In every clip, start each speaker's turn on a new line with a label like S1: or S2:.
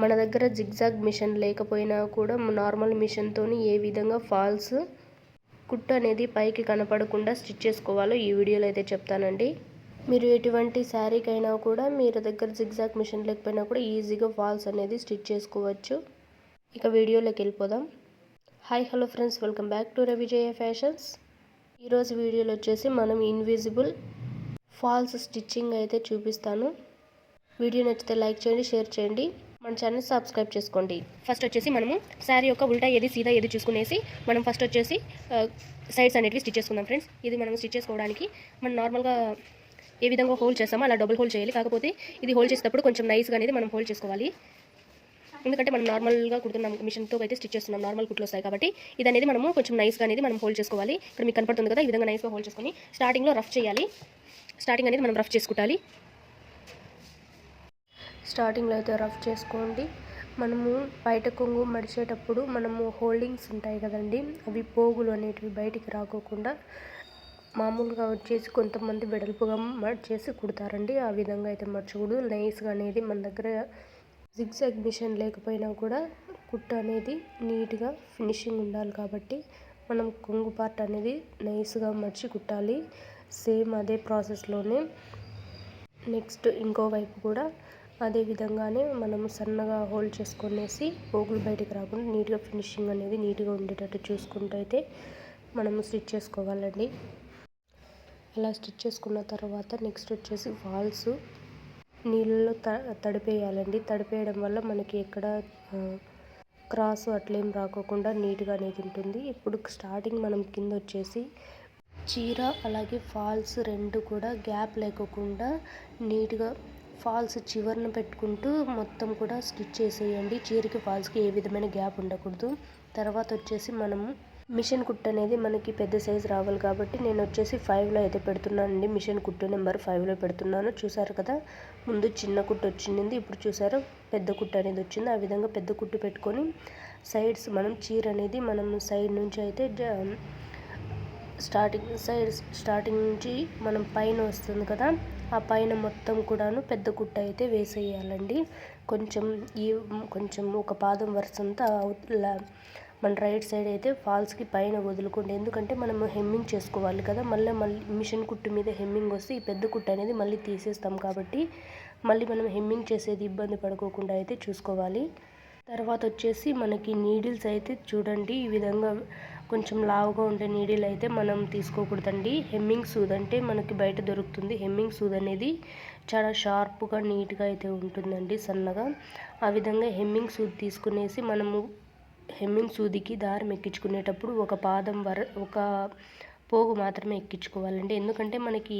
S1: మన దగ్గర zigzag machine లేకపోయినా కూడా నార్మల్ మిషన్తోని ఏ విధంగా ఫాల్స్ కుట్టు అనేది పైకి కనపడకుండా స్టిచ్ చేసుకోవాలో ఈ వీడియోలో అయితే చెప్తానండి. మీరు ఎటువంటి శారీకైనా కూడా మీరు దగ్గర జిగ్జాగ్ మిషన్ లేకపోయినా కూడా ఈజీగా ఫాల్స్ అనేది స్టిచ్ చేసుకోవచ్చు. ఇక వీడియోలోకి వెళ్ళిపోదాం. Hi hello friends. Welcome back to Ravijaya Fashions. ఈరోజు వీడియోలో వచ్చేసి మనం ఇన్విజిబుల్ ఫాల్స్ స్టిచ్చింగ్ అయితే చూపిస్తాను. వీడియో నచ్చితే లైక్ చేయండి షేర్ చేయండి. మన ఛానల్ సబ్స్క్రైబ్ చేసుకోండి. ఫస్ట్ వచ్చేసి మనము శారీ యొక్క ఉల్టా ఏది సీదా ఏది చూసుకునేసి మనం ఫస్ట్ వచ్చేసి సైడ్స్ అనేటివి స్టిచ్ చేసుకుందాం ఫ్రెండ్స్ ఇది మనం స్టిచ్ చేసుకోవడానికి మనం నార్మల్గా ఏ విధంగా హోల్డ్ చేస్తామో అలా డబుల్ హోల్డ్ చేయాలి. కాకపోతే ఇది హోల్డ్ చేసేటప్పుడు కొంచెం నైస్గా అనేది మనం హోల్డ్ చేసుకోవాలి. ఎందుకంటే మనం నార్మల్గా కుడుతున్నాం మిషన్తో అయితే స్టిచ్ చేస్తున్నాం నార్మల్ కుట్లు వస్తాయి కాబట్టి ఇది అనేది మనము కొంచెం నైస్గా అనేది మనం హోల్డ్ చేసుకోవాలి. ఇక్కడ మీకు కనపడుతుంది కదా ఈ విధంగా నైస్గా హోల్డ్ చేసుకొని స్టార్టింగ్లో రఫ్ చేయాలి. స్టార్టింగ్ అనేది మనం రఫ్ చేసుకుంటాలి. స్టార్టింగ్లో అయితే రఫ్ చేసుకోండి. మనము బయట కొంగు మడిచేటప్పుడు మనము హోల్డింగ్స్ ఉంటాయి కదండి. అవి పోగులు అనేటివి బయటికి రాకోకుండా మామూలుగా వచ్చేసి కొంతమంది వెడల్పుగా మడిచేసి కుడతారండి. ఆ విధంగా అయితే మర్చకూడదు. నైస్గా అనేది మన దగ్గర జిగ్జాగ్ మిషన్ లేకపోయినా కూడా కుట్ట అనేది నీట్గా ఫినిషింగ్ ఉండాలి కాబట్టి మనం కొంగు పార్ట్ అనేది నైస్గా మర్చి కుట్టాలి. సేమ్ అదే ప్రాసెస్లోనే నెక్స్ట్ ఇంకో వైపు కూడా అదే విధంగానే మనం సన్నగా హోల్డ్ చేసుకునేసి పోగులు బయటికి రాకుండా నీట్గా ఫినిషింగ్ అనేది నీట్గా ఉండేటట్టు చూసుకుంటూ అయితే మనము స్టిచ్ చేసుకోవాలండి. అలా స్టిచ్ చేసుకున్న తర్వాత నెక్స్ట్ వచ్చేసి ఫాల్స్ నీళ్ళలో త తడిపేయాలండి. తడిపేయడం వల్ల మనకి ఎక్కడ క్రాస్ అట్లేం రాకోకుండా నీట్గా అనేది ఉంటుంది. ఇప్పుడు స్టార్టింగ్ మనం కింద వచ్చేసి చీర అలాగే ఫాల్స్ రెండు కూడా గ్యాప్ లేకోకుండా నీట్గా ఫాల్స్ చివరన పెట్టుకుంటూ మొత్తం కూడా స్టిచ్ చేసేయండి. చీరకి ఫాల్స్కి ఏ విధమైన గ్యాప్ ఉండకూడదు. తర్వాత వచ్చేసి మనము మిషన్ కుట్టు అనేది మనకి పెద్ద సైజ్ రావాలి కాబట్టి నేను వచ్చేసి ఫైవ్లో అయితే పెడుతున్నానండి. మిషన్ కుట్టు నెంబర్ ఫైవ్లో పెడుతున్నాను. చూసారు కదా? ముందు చిన్న కుట్టు వచ్చింది. ఇప్పుడు చూసారు? పెద్ద కుట్టు అనేది వచ్చింది. ఆ విధంగా పెద్ద కుట్టు పెట్టుకొని సైడ్స్ మనం చీర అనేది మనం సైడ్ నుంచి అయితే స్టార్టింగ్ సైడ్ స్టార్టింగ్ నుంచి మనం పైన వస్తుంది కదా ఆ పైన మొత్తం కూడాను పెద్ద కుట్ట అయితే వేసేయాలండి. కొంచెం ఈ కొంచెం ఒక పాదం వరుసంతా మన రైట్ సైడ్ అయితే ఫాల్స్కి పైన వదులుకోండి. ఎందుకంటే మనం హెమ్మింగ్ చేసుకోవాలి కదా మళ్ళీ మళ్ళీ మిషన్ కుట్టు మీద హెమ్మింగ్ వస్తే ఈ పెద్ద కుట్టు అనేది మళ్ళీ తీసేస్తాం కాబట్టి మళ్ళీ మనం హెమ్మింగ్ చేసేది ఇబ్బంది పడుకోకుండా అయితే చూసుకోవాలి. తర్వాత వచ్చేసి మనకి నీడిల్స్ అయితే చూడండి ఈ విధంగా కొంచెం లావుగా ఉండే నీడిల్ అయితే మనం తీసుకోకూడదండి. హెమ్మింగ్ సూద్ అంటే మనకి బయట దొరుకుతుంది. హెమ్మింగ్ సూద్ అనేది చాలా షార్ప్గా నీట్గా అయితే ఉంటుందండి సన్నగా. ఆ విధంగా హెమ్మింగ్ సూద్ తీసుకునేసి మనము హెమ్మింగ్ సూదికి దారం ఎక్కించుకునేటప్పుడు ఒక పాదం వర ఒక పోగు మాత్రమే ఎక్కించుకోవాలండి. ఎందుకంటే మనకి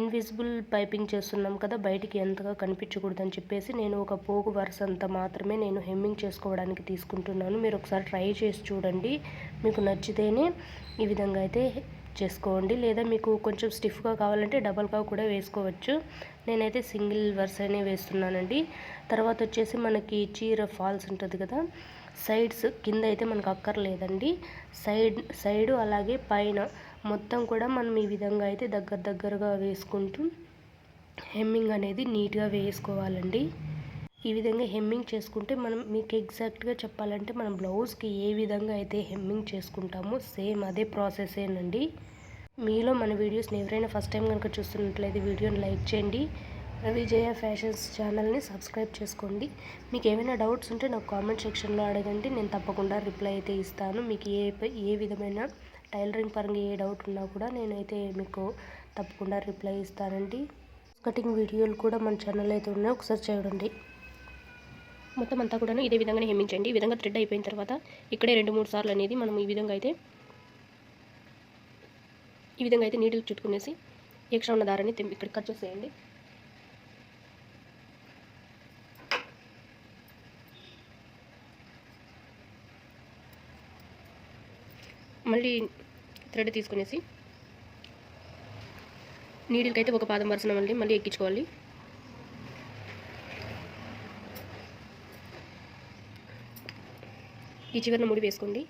S1: ఇన్విజిబుల్ పైపింగ్ చేస్తున్నాం కదా బయటికి ఎంతగా కనిపించకూడదని చెప్పేసి నేను ఒక పోగు వరుస అంత మాత్రమే నేను హెమ్మింగ్ చేసుకోవడానికి తీసుకుంటున్నాను. మీరు ఒకసారి ట్రై చేసి చూడండి. మీకు నచ్చితేనే ఈ విధంగా అయితే చేసుకోండి. లేదా మీకు కొంచెం స్టిఫ్గా కావాలంటే డబల్గా కూడా వేసుకోవచ్చు. నేనైతే సింగిల్ వరుసనే వేస్తున్నానండి. తర్వాత వచ్చేసి మనకి చీర ఫాల్స్ ఉంటుంది కదా సైడ్స్ కింద అయితే మనకు అక్కర్లేదండి. సైడ్ సైడు అలాగే పైన మొత్తం కూడా మనం ఈ విధంగా అయితే దగ్గర దగ్గరగా వేసుకుంటూ హెమ్మింగ్ అనేది నీట్గా వేసుకోవాలండి. ఈ విధంగా హెమ్మింగ్ చేసుకుంటే మనం మీకు ఎగ్జాక్ట్గా చెప్పాలంటే మనం బ్లౌజ్కి ఏ విధంగా అయితే హెమ్మింగ్ చేసుకుంటామో సేమ్ అదే ప్రాసెసేనండి. మీలో మన వీడియోస్ని ఎవరైనా ఫస్ట్ టైం కనుక చూస్తున్నట్లయితే వీడియోని లైక్ చేయండి. విజయ ఫ్యాషన్స్ ఛానల్ని సబ్స్క్రైబ్ చేసుకోండి. మీకు ఏమైనా డౌట్స్ ఉంటే నాకు కామెంట్ సెక్షన్లో అడగండి. నేను తప్పకుండా రిప్లై అయితే ఇస్తాను. మీకు ఏ ఏ విధమైన టైలరింగ్ పరంగా ఏ డౌట్ ఉన్నా కూడా నేనైతే మీకు తప్పకుండా రిప్లై ఇస్తానండి. కటింగ్ వీడియోలు కూడా మన ఛానల్ అయితే ఉన్నాయి. ఒకసారి చూడండి. మొత్తం అంతా కూడా ఇదే విధంగానే హెమ్మించండి ఈ విధంగా థ్రెడ్ అయిపోయిన తర్వాత ఇక్కడే రెండు మూడు సార్లు అనేది మనం ఈ విధంగా అయితే ఈ విధంగా అయితే నీటికి చుట్టుకునేసి ఎక్స్ట్రా ఉన్న దారాన్ని ఇక్కడ కట్ చేసేయండి. మళ్ళీ థ్రెడ్ తీసుకునేసి నీడిల్కి అయితే ఒక పాదం వరుసన మళ్ళీ మళ్ళీ ఎక్కించుకోవాలి. ఈ చివరిన ముడి వేసుకోండి.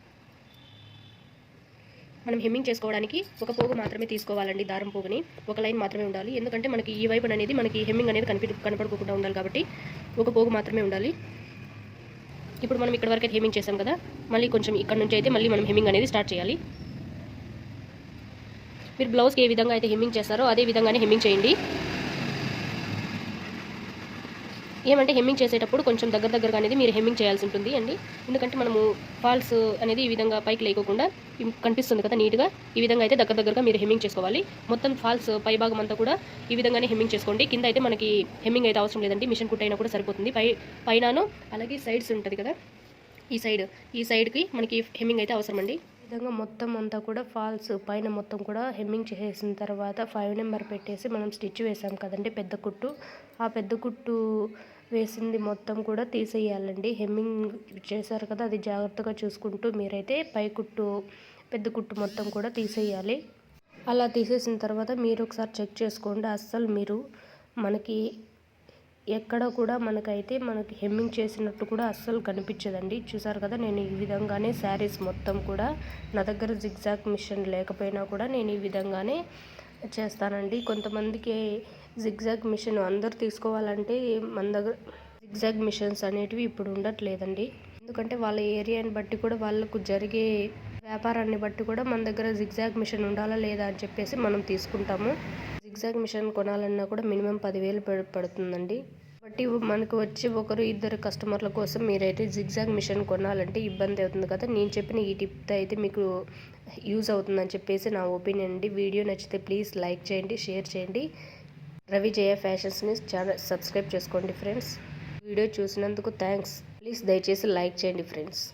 S1: మనం హెమ్మింగ్ చేసుకోవడానికి ఒక పోగు మాత్రమే తీసుకోవాలండి దారం పోగుని. ఒక లైన్ మాత్రమే ఉండాలి. ఎందుకంటే మనకి ఈ వైపు అనేది మనకి హెమ్మింగ్ అనేది కనిపి కనపడుకోకుండా ఉండాలి కాబట్టి ఒక పోగు మాత్రమే ఉండాలి. ఇప్పుడు మనం ఇక్కడ వరకు అయితే హెమ్మింగ్ చేసాం కదా మళ్ళీ కొంచెం ఇక్కడ నుంచి అయితే మళ్ళీ మనం హెమ్మింగ్ అనేది స్టార్ట్ చేయాలి. మీరు బ్లౌజ్కి ఏ విధంగా అయితే హెమ్మింగ్ చేస్తారో అదే విధంగానే హెమ్మింగ్ చేయండి. ఏమంటే హెమ్మింగ్ చేసేటప్పుడు కొంచెం దగ్గర దగ్గరగా అనేది మీరు హెమ్మింగ్ చేయాల్సి ఉంటుంది అండి. ఎందుకంటే మనము ఫాల్స్ అనేది ఈ విధంగా పైకి లేకోకుండా కనిపిస్తుంది కదా నీట్గా. ఈ విధంగా అయితే దగ్గర దగ్గరగా మీరు హెమ్మింగ్ చేసుకోవాలి. మొత్తం ఫాల్స్ పై భాగం అంతా కూడా ఈ విధంగానే హెమ్మింగ్ చేసుకోండి. కింద అయితే మనకి హెమ్మింగ్ అయితే అవసరం లేదండి. మిషన్ కుట్టైనా కూడా సరిపోతుంది. పై పైనను అలాగే సైడ్స్ ఉంటుంది కదా. ఈ సైడ్ ఈ సైడ్కి మనకి హెమ్మింగ్ అయితే అవసరం అండి విధంగా మొత్తం అంతా కూడా ఫాల్స్ పైన మొత్తం కూడా హెమ్మింగ్ చేసిన తర్వాత ఫైవ్ నెంబర్ పెట్టేసి మనం స్టిచ్ వేసాం కదండి పెద్ద కుట్టు. ఆ పెద్ద కుట్టు వేసింది మొత్తం కూడా తీసేయాలండి. హెమ్మింగ్ చేశారు కదా అది జాగ్రత్తగా చూసుకుంటూ మీరైతే పై కుట్టు పెద్ద కుట్టు మొత్తం కూడా తీసేయాలి. అలా తీసేసిన తర్వాత మీరు ఒకసారి చెక్ చేసుకోండి. అస్సలు మీరు మనకి ఎక్కడ కూడా మనకైతే మనకి హెమ్మింగ్ చేసినట్టు కూడా అస్సలు కనిపించదండి. చూసారు కదా నేను ఈ విధంగానే శారీస్ మొత్తం కూడా నా దగ్గర జిగ్జాగ్ మిషన్ లేకపోయినా కూడా నేను ఈ విధంగానే చేస్తానండి. కొంతమందికి జిగ్జాగ్ మిషన్ అందరు తీసుకోవాలంటే మన దగ్గర జిగ్జాగ్ మిషన్స్ అనేటివి ఇప్పుడు ఉండట్లేదండి. ఎందుకంటే వాళ్ళ ఏరియాని బట్టి కూడా వాళ్ళకు జరిగే వ్యాపారాన్ని బట్టి కూడా మన దగ్గర జిగ్జాగ్ మిషన్ ఉండాలా లేదా అని చెప్పేసి మనం తీసుకుంటాము. జిగ్జాగ్ మిషన్ కొనాలన్నా కూడా మినిమం పదివేలు పడుతుందండి. కాబట్టి మనకు వచ్చి ఒకరు ఇద్దరు కస్టమర్ల కోసం మీరైతే జిగ్జాగ్ మిషన్ కొనాలంటే ఇబ్బంది అవుతుంది కదా. నేను చెప్పిన ఈ టిప్ అయితే మీకు యూజ్ అవుతుందని చెప్పేసి నా ఒపీనియన్ అండి. వీడియో నచ్చితే ప్లీజ్ లైక్ చేయండి షేర్ చేయండి. రవి జయ ఫ్యాషన్స్ని ఛానల్ సబ్స్క్రైబ్ చేసుకోండి ఫ్రెండ్స్. వీడియో చూసినందుకు థ్యాంక్స్. ప్లీజ్ దయచేసి లైక్ చేయండి ఫ్రెండ్స్.